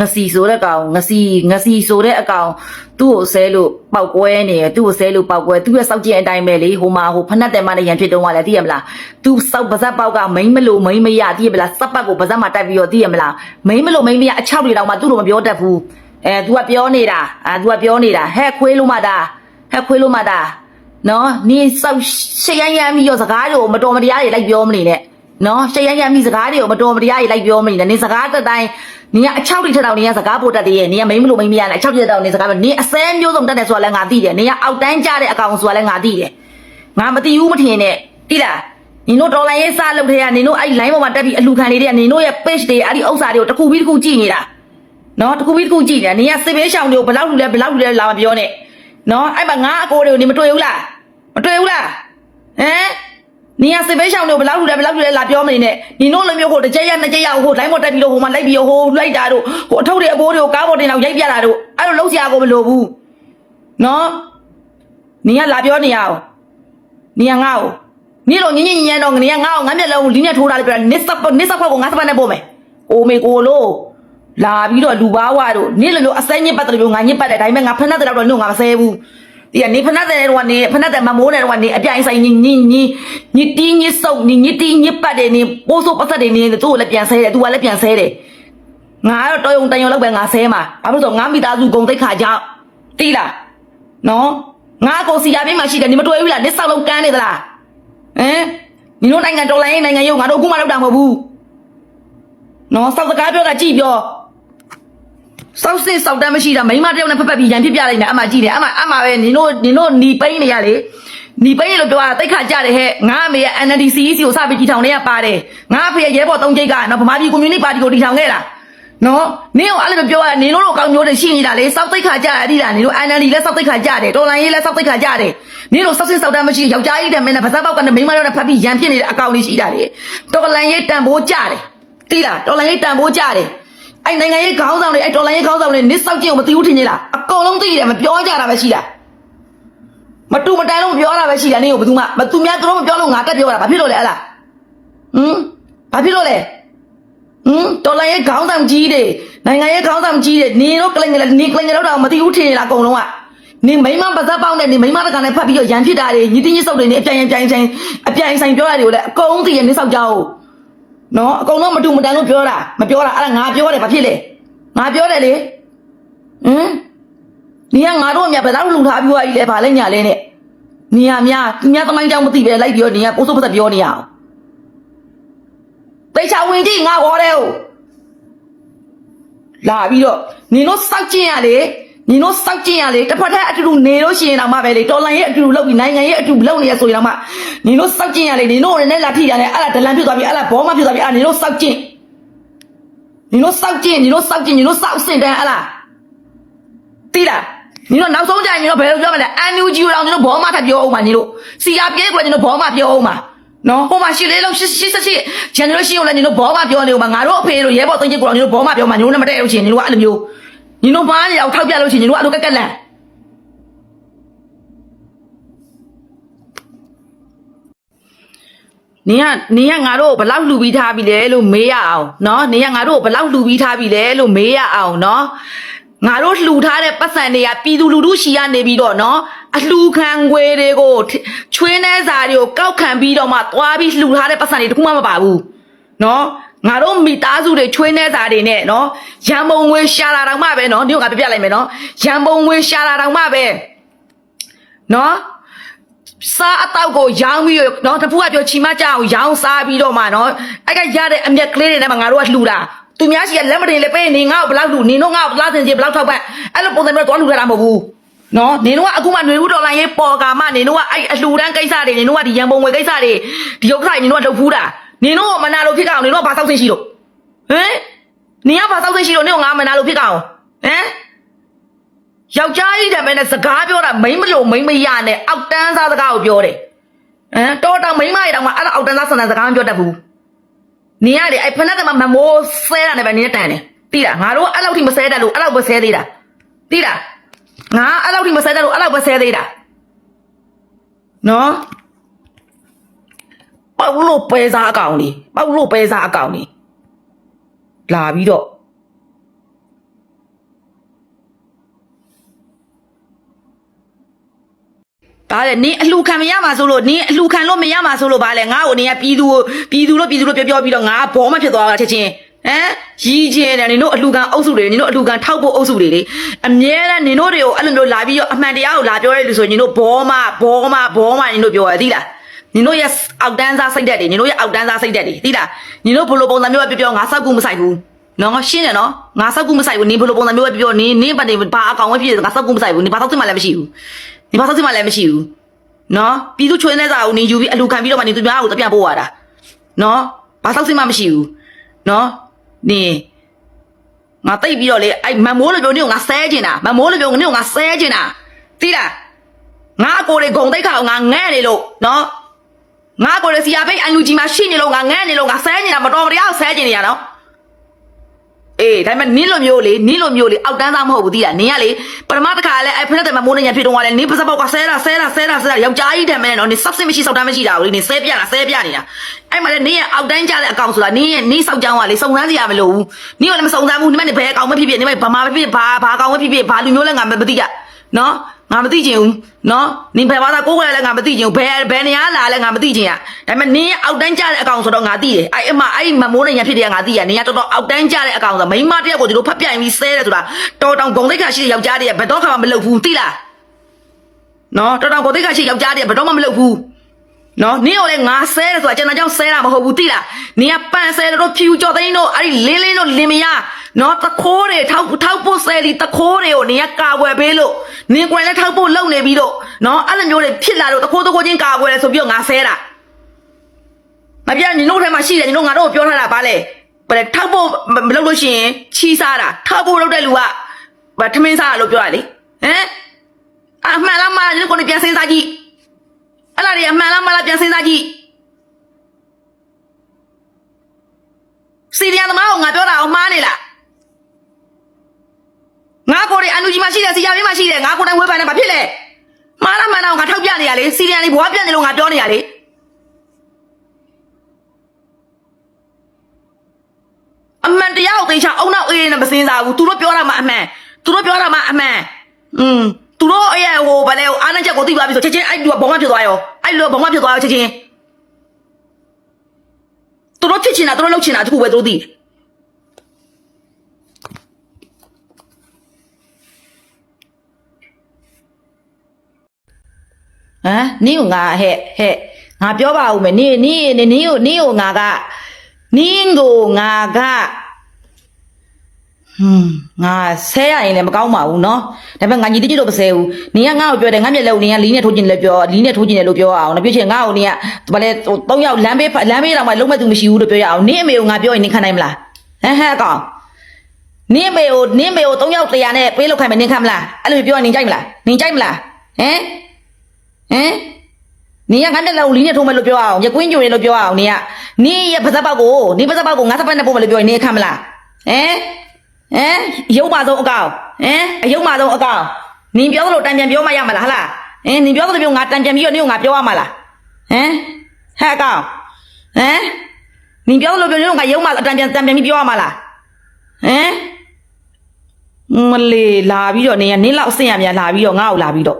ငစီဆိုတဲ့ကောင်ငစီငစီဆိုတဲ့အကောင်သူ့ကိုဆဲလို့ပောက်ကွဲနေရသူ့ကိုဆဲလို့ပောက်ကွဲသူ့ရဲ့စောက်ကျင်အတိုင်းပဲလေဟိုမှာဟိုဖနက်တယ်မနဲ့ရန်ဖြစ်တုံးကလည်းသိရမလားသူစောက်ပါဇက်ပေါက်ကမိမ့်မလို့မိမ့်မရသိရမလားစက်ပတ်ကိုပါဇက်မှာတက်ပြီးတော့သိရမလားမိမ့်မလို့မိမ့်မရအချောက်တွေတောင်မှသူ့လိုမပြောတတ်ဘူးအဲ तू ကပြောနေတာအာ तू ကပြောနေတာဟဲ့ခွေးလို့မသားဟဲ့ခွေးလို့မသားနော်နေစောက်ရှရမ်းရမ်းပြီးရောစကားတွေကိုမတော်မတရားတွေလိုက်ပြောမနေနဲ့နော်ရှရရရမိစကားတွေကိုမတော်မတရားကြီးလိုက်ပြောမနေနဲ့နင်စကားတက်တိုင်း နင်ကအချောက်တိထက်တောင်နင်ကစကားပို့တတ်သေးရဲ့နင်ကမိမလို့မိမရနဲ့အချောက်တိထက်တောင်နင်စကားပြောနင်အစဲမျိုးစုံတတ်တယ်ဆိုတာလည်းငါသိတယ်နင်ကအောက်တန်းကြတဲ့အကောင်ဆိုတာလည်းငါသိတယ်ငါမသိဘူးမထင်နဲ့တိလားနင်တို့ဒေါ်လာရေးစလုပ်တဲ့ကနင်တို့အဲ့ line ပေါ်မှာတက်ပြီးအလူခံနေတဲ့ကနင်တို့ရဲ့ page တွေအဲ့ဒီဥစ္စာတွေကိုတစ်ခုပြီးတစ်ခုကြည့်နေတာနော်တစ်ခုပြီးတစ်ခုကြည့်နေတာနင်ကစစ်ဘေးရှောင်တွေကိုဘယ်လောက်လူလဲဘယ်လောက်လူလဲလာမပြောနဲ့နော်အဲ့မှာငါအကိုတွေကိုနင်မတွေ့ဘူးလားမတွေ့ဘူးလားဟမ် နေရစစ်ဘေးရှောင်းတို့ဘယ်လောက်လူလဲဘယ်လောက်လူလဲလာပြောမနေနဲ့ညီတို့လိုမျိုးကိုတစ်ကြက်ရနှစ်ကြက်ရဟိုလိုင်းပေါ်တက်ပြီးတော့ဟိုမှာလိုက်ပြီးတော့ဟိုလိုက်တာတို့ဟိုအထုပ်တွေအပိုးတွေကိုကားပေါ်တင်အောင်ရိုက်ပြတာတို့အဲ့လိုလုံးစရာကိုမလိုဘူးနော်နေရလာပြောနေရအောင်နေရငါ့ကိုနေလို့ညင်ညင်ညင်တော့နေရငါ့ကိုငါမျက်လုံးကိုလင်းနဲ့ထိုးတာလေပြောနစ်စပ်နစ်စပ်ခွက်ကိုငါစပတ်နဲ့ပို့မယ်အိုမေကိုလို့လာပြီးတော့လူပါဝါတို့နေလိုလိုအစဲညစ်ပတ်တယ်လို့ငါညစ်ပတ်တယ်ဒါပေမဲ့ငါဖက်နဲ့တဲ့တော့ညို့ငါမဆဲဘူး ဒီကနေဖနက်တဲ့တော့နေဖနက်တဲ့မမိုးတဲ့တော့နေအပြိုင်ဆိုင်ညညညညတီးညစုပ်ညညတီးညပတ်တယ်နေပိုးစိုးပတ်သက်တယ်နေသူ့ကိုလည်းပြန်ဆဲတယ်သူကလည်းပြန်ဆဲတယ်ငါကတော့တော်ယုံတန်ယုံလောက်ပဲငါဆဲမှာဘာလို့ဆိုငါမိသားစုဂုံတိတ်ခါကြောက်တီးလားနော်ငါကိုစီယာပြင်းမှာရှိတယ်နေမတွေ့ဘူးလားလက်ဆောက်လုံးကန်းနေသလားဟမ်ညီတို့နိုင်ငံတော်လိုင်းနိုင်ငံရုပ်ငါတို့အခုမှလောက်တာမဟုတ်ဘူးနော်စောက်စကားပြောတာကြည့်ပြော စောက်စစ်စောက်တမ်းမရှိတာမိန်းမတစ်ယောက်နဲ့ဖက်ဖက်ပြီးရန်ဖြစ်ပြလိုက်နေအမှကြည့်တယ်အမှအမှပဲနင်တို့နင်တို့หนีပိန်းနေရလေหนีပိန်းလို့ပြောတာတိတ်ခါကြတယ်ဟဲ့ငါအမေရဲ့ NLD CEC ကိုစပြီးတီထောင်နေရပါတယ်ငါအဖေရဲ့ရဲဘော်သုံးချိတ်ကနော်ဗမာပြည်ကွန်မြူနတီပါတီကိုတီထောင်ခဲ့တာနော်နင်ကအဲ့လိုပြောရနင်တို့လိုကောင်းမျိုးတွေရှိနေတာလေစောက်တိတ်ခါကြရအဲ့ဒီတာနင်တို့ NLD လည်းစောက်တိတ်ခါကြတယ်တော်လိုင်းရေးလည်းစောက်တိတ်ခါကြတယ်နင်တို့စောက်စစ်စောက်တမ်းမရှိယောက်ျားကြီးတဲ့မင်းနဲ့ဗဇက်ပေါက်ကနဲ့မိန်းမတို့နဲ့ဖက်ပြီးရန်ဖြစ်နေတဲ့အကောင်လေးရှိတာလေတော်လိုင်းရေးတန်ဖိုးကြတယ်တိလားတော်လိုင်းရေးတန်ဖိုးကြတယ် အဲ့နိုင်ငံရေးခေါင်းဆောင်တွေအဲ့ဒေါ်လာရေးခေါင်းဆောင်တွေနစ်ဆောက်ကြည့်အောင်မသိဘူးထင်ကြီးလားအကုန်လုံးသိတယ်မပြောကြတာပဲရှိတာမတူမတန်လို့မပြောတာပဲရှိတာနင်းကိုဘယ်သူမှမသူများသူတို့မပြောလို့ငါတက်ပြောတာဘာဖြစ်လို့လဲအဲ့လားဟမ်ဘာဖြစ်လို့လဲဟမ်ဒေါ်လာရေးခေါင်းဆောင်ကြီးတွေနိုင်ငံရေးခေါင်းဆောင်ကြီးတွေနင်တို့ကလင်ကလေးနင်ကလင်ကတော့မသိဘူးထင်လားအကုန်လုံးကနင်မိမပါဇက်ပေါက်နဲ့နင်မိမတကန်နဲ့ဖတ်ပြီးတော့ရန်ဖြစ်တာတွေညီတင်းကြီးစုပ်တွေနေအပြိုင်အပြိုင်ဆိုင်အပြိုင်ဆိုင်ပြောတာတွေကိုလည်းအကုန်သိရနစ်ဆောက်ကြအောင် နော်အကုန်လုံးမတူမတန်လို့ပြောတာမပြောတာအဲ့ဒါငါပြောတယ်ဘာဖြစ်လဲငါပြောတယ်လေဟမ်နီကငါတို့အမြဘယ်တော့လူထားပြီးွားကြီးလဲဗာလဲညာလဲနဲ့နီကများသူများသမိုင်းကြောင်းမသိပဲလိုက်ပြောနီကပိုးစိုးပတ်သက်ပြောနေရအောင်တိတ်ချဝင်ကြည့်ငါဟောတယ်ဟုတ်လာပြီးတော့နင်တို့စောက်ကျင်ရလေ နင်တို့စောက်ကျင်ရလေတစ်ဖက်ထက်အတူတူနေလို့ရှိရင်တော့မှပဲလေတော်လိုင်းရဲ့အတူတူလုပ်ပြီးနိုင်ငံရဲ့အတူလုပ်နေရဆိုရင်တော့မှနင်တို့စောက်ကျင်ရလေနင်တို့နဲ့လာထိရတယ်အဲ့ဒါဒလန်ဖြစ်သွားပြီအဲ့ဒါဘောမဖြစ်သွားပြီအဲ့ဒါနင်တို့စောက်ကျင်နင်တို့စောက်ကျင်နင်တို့စောက်ကျင်နင်တို့စောက်စင်တန်းအဲ့လားတိလားနင်တို့နောက်ဆုံးကြရင်နင်တို့ဘယ်လိုပြောမလဲအန်ယူဂျီတော့နင်တို့ဘောမထပ်ပြောအောင်ပါနင်တို့စီယာပြေးကွယ်နင်တို့ဘောမပြောအောင်ပါနော်ဟိုမှာရှစ်လေးလုံးရှစ်ရှစ်ရှစ်ဂျန်နရေရှင်းကိုလည်းနင်တို့ဘောမပြောနေဦးမှာငါတို့အဖေတို့ရဲဘော်သုံးချက်ကိုတော့နင်တို့ဘောမပြောမှာနင်တို့နဲ့မတည့်လို့ရှိရင်နင်တို့ကအဲ့လိုမျိုး နင်တို့ဘာနေအောင်ထောက်ပြလို့ရှိရင်နင်တို့အဲ့လိုကက်ကက်လန့်နင်ကနင်ကငါတို့ကိုဘယ်လောက်လှူပြီးထားပြီလဲလို့မေးရအောင်နော်နင်ကငါတို့ကိုဘယ်လောက်လှူပြီးထားပြီလဲလို့မေးရအောင်နော်ငါတို့လှူထားတဲ့ပတ်စံတွေကပြည်သူလူထုရှီကနေပြီးတော့နော်အလှူခံငွေတွေကိုချွေးနှဲစာတွေကိုကောက်ခံပြီးတော့မှသွားပြီးလှူထားတဲ့ပတ်စံတွေတခုမှမပါဘူးနော် ငါတို့မိသားစုတွေချွေးနှဲသားတွေနဲ့နော်ရံပုံငွေရှာတာတောင်မှပဲနော်ဒီကငါပြပြလိုက်မယ်နော်ရံပုံငွေရှာတာတောင်မှပဲနော်စားအတောက်ကိုရောင်းပြီးတော့တပူကပြောချီမကြအောင်ရောင်းစားပြီးတော့မှနော်အဲ့ကရတဲ့အမျက်ကလေးတွေနဲ့မှငါတို့ကလှူတာသူများစီကလက်မတင်လည်းပဲနေငါ့ကိုဘလောက်လှူနေတော့ငါ့ကိုဘလောက်တင်စီဘလောက်ထောက်ပံ့အဲ့လိုပုံစံမျိုးတော့လှူထားတာမဟုတ်ဘူးနော်နေတော့အခုမှຫນွေဦးဒေါ်လာရေးပေါ်ကာမှနေတော့အဲ့အလှူဒန်းကိစ္စတွေနေတော့ဒီရန်ပုံငွေကိစ္စတွေဒီဥစ္စာတွေနေတော့လှုပ်ဖူးတာ နေတော့မနာလို့ဖြစ်ကြအောင်နေတော့ဘာသောက်ဆင်းရှိလို့ဟမ်နေကဘာသောက်ဆင်းရှိလို့နေကငါမနာလို့ဖြစ်ကြအောင်ဟမ်ယောက်ျားကြီးတည်းပဲနဲ့စကားပြောတာမိမလို့မိမရနဲ့အောက်တန်းစားစကားကိုပြောတယ်ဟမ်တော်တော်မိမရတော့မှအဲ့ဒါအောက်တန်းစားဆန်တဲ့စကားမပြောတတ်ဘူးနင်ကလေအဲ့ဖက်နဲ့ကမှမမိုးဆဲတာနဲ့ပဲနင်တန်တယ်တိလားငါတို့အဲ့လောက်ထိမဆဲတတ်လို့အဲ့လောက်ပဲဆဲသေးတာတိလားငါအဲ့လောက်ထိမဆဲတတ်လို့အဲ့လောက်ပဲဆဲသေးတာနော် ပေါက်လို့ပဲစားအကောင်လေးပေါက်လို့ပဲစားအကောင်လေးလာပြီးတော့ဗါလဲနင်းအလှခံမရမှာဆိုလို့နင်းအလှခံလို့မရမှာဆိုလို့ဗါလဲငါ့ကိုနင်းကပြည်သူပြည်သူလို့ပြည်သူလို့ပြောပြောပြီးတော့ငါဘောမဖြစ်သွားတာချက်ချင်းဟမ်ရီးချင်းတယ်နင်တို့အလူကန်အုပ်စုတွေနင်တို့အလူကန်ထောက်ဖို့အုပ်စုတွေလေအမြဲတမ်းနင်တို့တွေကိုအဲ့လိုမျိုးလာပြီးတော့အမှန်တရားကိုလာပြောရလို့ဆိုရင်နင်တို့ဘောမဘောမဘောမနင်တို့ပြောရသီးလား နင်တို့ရဲ့အောက်တန်းစားစိတ်တက်တွေနင်တို့ရဲ့အောက်တန်းစားစိတ်တက်တွေသီးလားနင်တို့ဘလိုပုံစံမျိုးပဲပြောပြောငါစောက်ကူမဆိုင်ဘူးနော်ရှင်းတယ်နော်ငါစောက်ကူမဆိုင်ဘူးနင်ဘလိုပုံစံမျိုးပဲပြောပြောနင်နင်ပတ်နေဘာအကောင်ပဲဖြစ်ငါစောက်ကူမဆိုင်ဘူးနင်ဘာစောက်စစ်မှလည်းမရှိဘူးနင်ဘာစောက်စစ်မှလည်းမရှိဘူးနော်ပြည်သူချွေးနေစားကိုနေယူပြီးအလူခံပြီးတော့မှနေသူများကိုတပြန်ပို့ရတာနော်ဘာသောက်စိတ်မှမရှိဘူးနော်နေငါတိတ်ပြီးတော့လေအဲ့မမိုးလိုပြောနေကိုငါဆဲကျင်တာမမိုးလိုပြောနေကိုငါဆဲကျင်တာသိလားငါအကိုတွေဂုံတိတ်ခါကိုငါငဲ့နေလို့နော် ငါအကိုတွေစီယာဖိတ်အန်လူကြီးမှာရှိနေလို့ငါငဲ့နေလို့ငါဆဲကျင်တာမတော်မတရားကိုဆဲကျင်နေရနော်အေးဒါပေမဲ့နင်းလိုမျိုးလေနင်းလိုမျိုးလေအောက်တန်းသားမဟုတ်ဘူးတိလားနင်းကလေပထမတစ်ခါလဲအဲ့ဖက်တဲ့မမိုးနေရဖြစ်တော့ကလည်းနင်းပါစပေါက်ကဆဲတာဆဲတာဆဲတာဆဲတာယောက်ျားကြီးတယ်မဲ့နော်နင်း substance မရှိစောက်တန်းမရှိတာဘူးလေနင်းဆဲပြတာဆဲပြနေတာအဲ့မှာလေနင်းရဲ့အောက်တန်းကြတဲ့အကောင်ဆိုတာနင်းရဲ့နင်းစောက်ကြောင်းကလေစုံစမ်းစရာမလိုဘူးနင်းကလည်းမစုံစမ်းဘူးနင်းမနဲ့ဘယ်အကောင်မဖြစ်ဖြစ်နင်းမဘာမှမဖြစ်ဘာဘာအကောင်မဖြစ်ဖြစ်ဘာလူမျိုးလဲငါမသိကြနော်ငါမသိချင်ဘူး နော်နင်ဘယ်ဘာသာကိုယ်ကလည်းငါမသိချင်ဘူးဘယ်ဘယ်နေရာလာလဲငါမသိချင်ရဒါပေမဲ့နင်းရဲ့အောက်တန်းကြတဲ့အကောင်ဆိုတော့ငါသိတယ်အဲ့အမအဲ့မမိုးနေရဖြစ်တယ်ငါသိရနင်ကတော်တော်အောက်တန်းကြတဲ့အကောင်ဆိုမိန်းမတစ်ယောက်ကိုဒီလိုဖက်ပြိုင်ပြီးဆဲတယ်ဆိုတာတော်တောင်ဂုံတိတ်ခါရှိတဲ့ယောက်ျားတွေကဘယ်တော့မှမလုပ်ဘူးသိလားနော်တော်တောင်ဂုံတိတ်ခါရှိယောက်ျားတွေကဘယ်တော့မှမလုပ်ဘူးနော်နင်းကိုလည်းငါဆဲတယ်ဆိုတာကျန်တဲ့ကြောင့်ဆဲတာမဟုတ်ဘူးသိလားနင်ကပန်ဆဲတို့ဖြူကြော်သိန်းတို့အဲ့ဒီလင်းလင်းတို့လင်မယား နော်တခိုးတွေထောက်ထောက်ဖို့ဆဲလီတခိုးတွေကိုနင်ကကာကွယ်ပေးလို့နင်ကိုယ်လည်းထောက်ဖို့လုပ်နေပြီးတော့နော်အဲ့လိုမျိုးတွေဖြစ်လာလို့တခိုးတခိုးချင်းကာကွယ်လဲဆိုပြီးတော့ငါဆဲတာမပြနင်တို့ထဲမှာရှိတယ်နင်တို့ငါတို့ကိုပြောထားတာဗာလေဘယ်ထောက်ဖို့မလုပ်လို့ရှိရင်ချီးစားတာထောက်ဖို့လုပ်တဲ့လူကဗာထမင်းစားလို့ပြောရလေဟမ်အမှန်လားမလားနင်ကိုယ်ပြန်စဉ်းစားကြည့်အဲ့လားတွေအမှန်လားမလားပြန်စဉ်းစားကြည့်စီရီယံသမားကိုငါပြောတာအောင်မှားနေလားငါကိုယ် တွေအန်ယူဂျီမှာရှိတယ်စီယာပြီးမှာရှိတယ်ငါကိုယ်တိုင်ဝေးပန်နေမှာဖြစ်လေမှားလားမှန်လားငါထောက်ပြနေရလေစီရီယံတွေဘွားပြတ်နေလို့ငါပြောနေရလေအမှန်တရားကိုသိချအောင်နောက်အေးအေးနဲ့မစင်းစားဘူးသူတို့ပြောတာမှအမှန်သူတို့ပြောတာမှအမှန်อืมသူတို့အဲ့ဟိုဗလဲဟိုအားနချက်ကိုသိသွားပြီဆိုချက်ချင်းအဲ့လူကဘုံမဖြစ်သွားရောအဲ့လူကဘုံမဖြစ်သွားရောချက်ချင်းသူတို့ဖြစ်ချင်တာသူတို့လုပ်ချင်တာတခုပဲသူတို့သိတယ် မ်နင်းကိုငါဟဲ့ဟဲ့ငါပြောပါဦးမယ်နင်းနင်းနင်းနင်းကိုနင်းကိုငါကနင်းကိုငါကဟွန်းငါဆဲရရင်လည်းမကောင်းပါဘူးเนาะဒါပေမဲ့ငါညီတိကျတော့မဆဲဘူးနင်းကငါ့ကိုပြောတယ်ငါမျက်လုံးနင်းကလီးနဲ့ထိုးကျင်တယ်ပြောလီးနဲ့ထိုးကျင်တယ်လို့ပြောအောင်နော်ပြောချင်ငါ့ကိုနင်းကဘာလဲဟို၃ယောက်လမ်းဘေးလမ်းဘေးတော့မှလုံးမဲ့သူမရှိဘူးလို့ပြောရအောင်နင်းအမေကိုငါပြောရင်နင်းခံနိုင်မလားဟမ်ဟဲ့အကောင်နင်းအမေကိုနင်းအမေကို၃ယောက်တရားနဲ့ပေးလောက်ခိုင်းမယ်နင်းခံမလားအဲ့လိုပြောရင်နင်းကြိုက်မလားနင်းကြိုက်မလားဟမ် ဟမ်နေရငါတက်လောက်လီးနဲ့ထုံးမယ်လို့ပြောအောင်ရကွင်းကြိုရလို့ပြောအောင်နေရနေရပါဇက်ပေါက်ကိုနေပါဇက်ပေါက်ကိုငါစပတ်နဲ့ပို့မယ်လို့ပြောရင်နေခံမလားဟမ်ဟမ်ရုပ်ပါဆုံးအကောင်ဟမ်အယုံပါဆုံးအကောင်နင်ပြောသလိုတန်ပြန်ပြောမှရမှာလားဟလားဟမ်နင်ပြောသလိုပြောငါတန်ပြန်ပြီးတော့နေကိုငါပြောရမှာလားဟမ်ဟဲ့အကောင်ဟမ်နင်ပြောသလိုပြောနေကိုငါရုံမှတန်ပြန်တန်ပြန်ပြီးပြောရမှာလားဟမ်မလေးလာပြီးတော့နေရနင်းလောက်အဆင်ရမြန်လာပြီးတော့ငါ့ကိုလာပြီးတော့